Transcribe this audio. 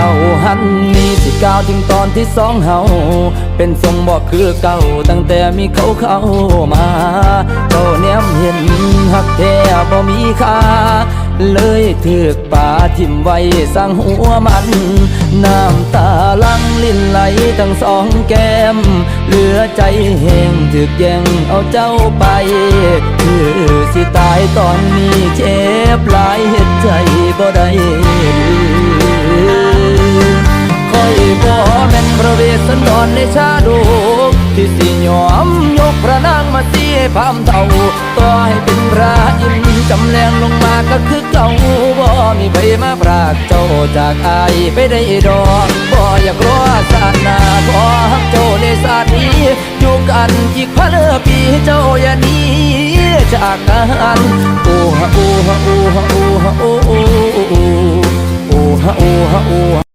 เอาหันนี้สิก้าวถึงตอนที่สองเฮาเป็นทรงบอกคือเก่าตั้งแต่มีเขาเข้ามาเจ้าแนมเห็นหักแท้บ่มีค่าเลยถือกป่าทิมไว้สร้างหัวมัน น้ำตาลังลิ้นไหลทั้งสองแก้ม เหลือใจแห้งถึกแย่งเอาเจ้าไปคือสิตายตอนนี้เจ็บหลายเหตุใจบ่ได้ พระเวสสันในชาดกที่สิยอมยกพระนางมาเสียพามเท่าต่อให้เป็นพระอินจำแรงลงมาก็คือเก่าบ่มีใครมาปรากเจ้าจากอายไปได้ดอกบ่อยากรอศาสนาขอฮักเจ้าในศาสนี้อยู่กันอีกพันปีเจ้าอย่าหนี้จากกันโอ้ฮะโอ้ฮะโอ้ฮะโอ้ฮะโอ้โอ้โอ้ฮะโอ้ฮะโอ้ฮะ